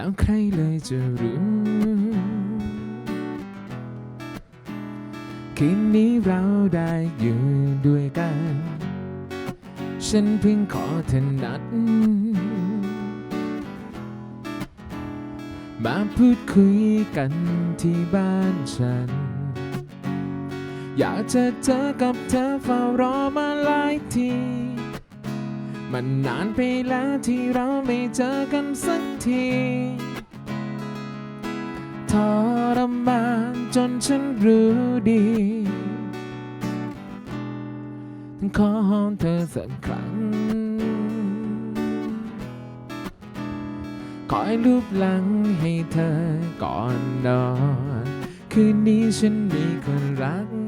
แล้วใครเลยจะรู้คืนนี้เราได้อยู่ด้วยกัน ฉันเพิ่งขอเธอนัด มาพูดคุยกันที่บ้านฉัน อยากจะเจอกับเธอเฝ้ารอมาหลายที มันนานไปแล้วที่เราไม่เจอกันสักทีทรมานจนฉันรู้ดีขอหอมเธอสักครั้งคอยรูปหลังให้เธอก่อนนอน คืนนี้ฉันมีคนรัก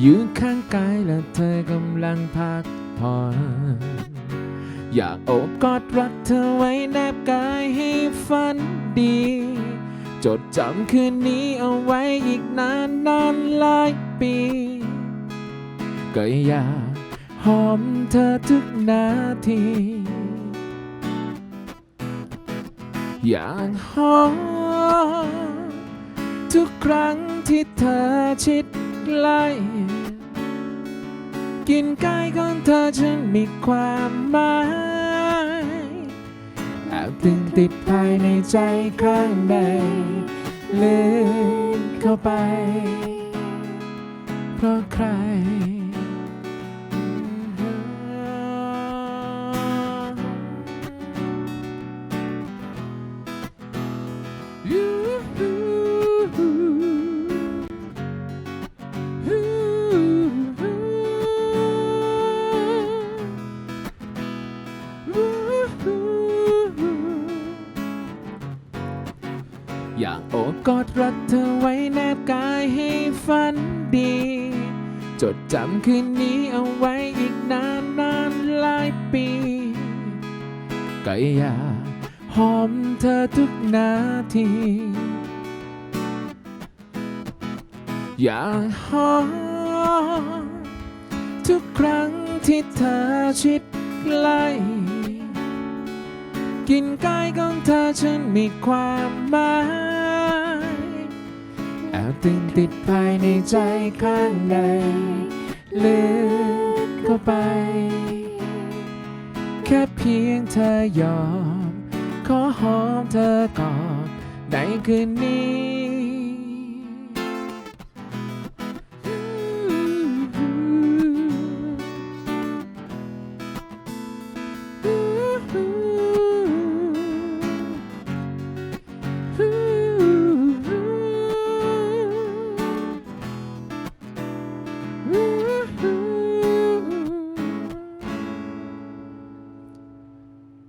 อยู่ข้างกายและเธอกำลังพักผ่อนอยากโอบกอดรักเธอไว้แนบกายให้ฝันดี จดจำคืนนี้เอาไว้อีกนานนานหลายปี ก็อยากหอมเธอทุกนาที อยากหอมทุกครั้งที่เธอชิด ใกล้กินกายของเธอฉันมีความหมายแอบตึงติดภายในใจข้างในลึกเข้าไป เพราะใคร อยากโอบกอดรักเธอไว้แนบกายให้ฝันดี จดจำคืนนี้เอาไว้อีกนานนานหลายปีก็อยากหอมเธอทุกนาที อยากหอมทุกครั้งที่เธอชิดใกล้กินกายของเธอฉันมีความหมาย ตึงติดภายในใจข้างในลึกเข้าไป แค่เพียงเธอยอม ขอหอมเธอกอดในคืนนี้